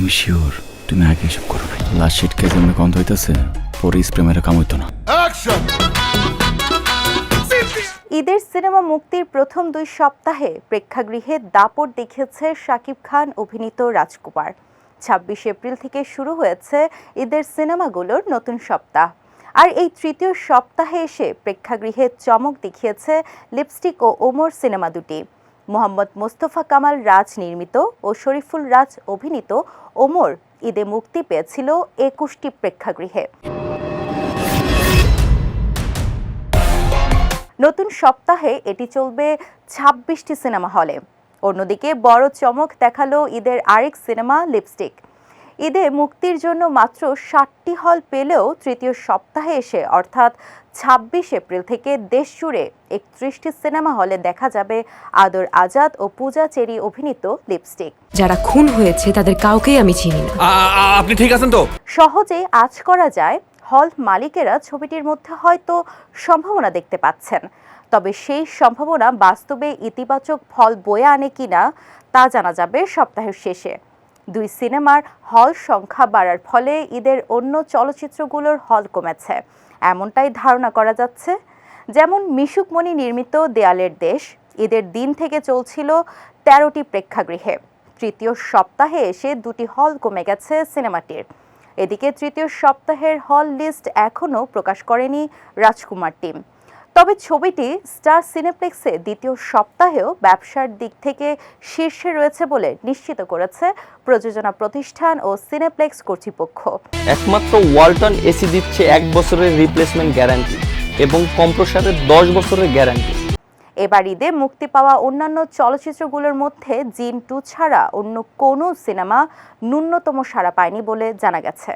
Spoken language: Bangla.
তুমি শিওর তুমি আগে এসব করো নাই? লাস্ট শিট কে যেমন গন্ধ হইতেছে? পরে স্প্রে মেরে কাম হইতো না। ঈদের সিনেমা মুক্তির প্রথম দুই সপ্তাহে প্রেক্ষাগৃহে দাপট দেখিয়েছে শাকিব খান অভিনীত রাজকুমার। ছাব্বিশ এপ্রিল থেকে শুরু হয়েছে ঈদের সিনেমাগুলোর নতুন সপ্তাহ। আর এই তৃতীয় সপ্তাহে এসে প্রেক্ষাগৃহে চমক দেখিয়েছে লিপস্টিক ও ওমর সিনেমা দুটি। মোহাম্মদ মোস্তফা কামাল রাজ নির্মিত ও শরীফুল রাজ অভিনীত ওমর ঈদে মুক্তি পেয়েছিল একুশটি প্রেক্ষাগৃহে। নতুন সপ্তাহে এটি চলবে ছাব্বিশটি সিনেমা হলে। অন্যদিকে বড় চমক দেখাল ঈদের আরেক সিনেমা, লিপস্টিক। ঈদে মুক্তির জন্য মাত্র ষাটটি হল পেলেও তৃতীয় সপ্তাহে এসে অর্থাৎ ছাব্বিশ এপ্রিল থেকে দেশ জুড়ে একত্রিশটি সিনেমা হলে দেখা যাবে আদর আজাদ ও পূজা চেরি অভিনীত লিপস্টিক। যারা খুন হয়েছে তাদের কাউকেই আমি চিনি না। আপনি ঠিক আছেন তো? সহজে আজ করা যায় হল মালিকেরা ছবিটির মধ্যে হয়তো সম্ভাবনা দেখতে পাচ্ছেন। তবে সেই সম্ভাবনা বাস্তবে ইতিবাচক ফল বয়ে আনে কিনা তা জানা যাবে সপ্তাহের শেষে। দুই সিনেমার হল সংখ্যা বাড়ার ফলে ঈদের অন্য চলচ্চিত্রগুলোর হল কমেছে। এমনটাই ধারণা করা যাচ্ছে। যেমন মিশুকমণি নির্মিত দেয়ালের দেশ, ঈদের দিন থেকে চলছিল তেরোটি প্রেক্ষাগৃহে। তৃতীয় সপ্তাহে এসে দুটি হল কমে গেছে সিনেমাটির। এদিকে তৃতীয় সপ্তাহের হল লিস্ট এখনও প্রকাশ করেনি রাজকুমার টিম। তবে ছবিটি স্টার সিনেপ্লেক্সে দ্বিতীয় সপ্তাহেও ব্যবসার দিক থেকে শীর্ষে রয়েছে বলে নিশ্চিত করেছে প্রযোজনা প্রতিষ্ঠান ও সিনেপ্লেক্স কর্তৃপক্ষ। একমাত্র ওয়ালটন এসি দিচ্ছে এক বছরের রিপ্লেসমেন্ট গ্যারান্টি এবং কম্প্রসারের দশ বছরের গ্যারান্টি এবার ঈদে মুক্তি পাওয়া অন্যান্য চলচ্চিত্রগুলোর মধ্যে জিন টু ছাড়া অন্য কোনো সিনেমা ন্যূনতম সাড়া পায়নি বলে জানা গেছে।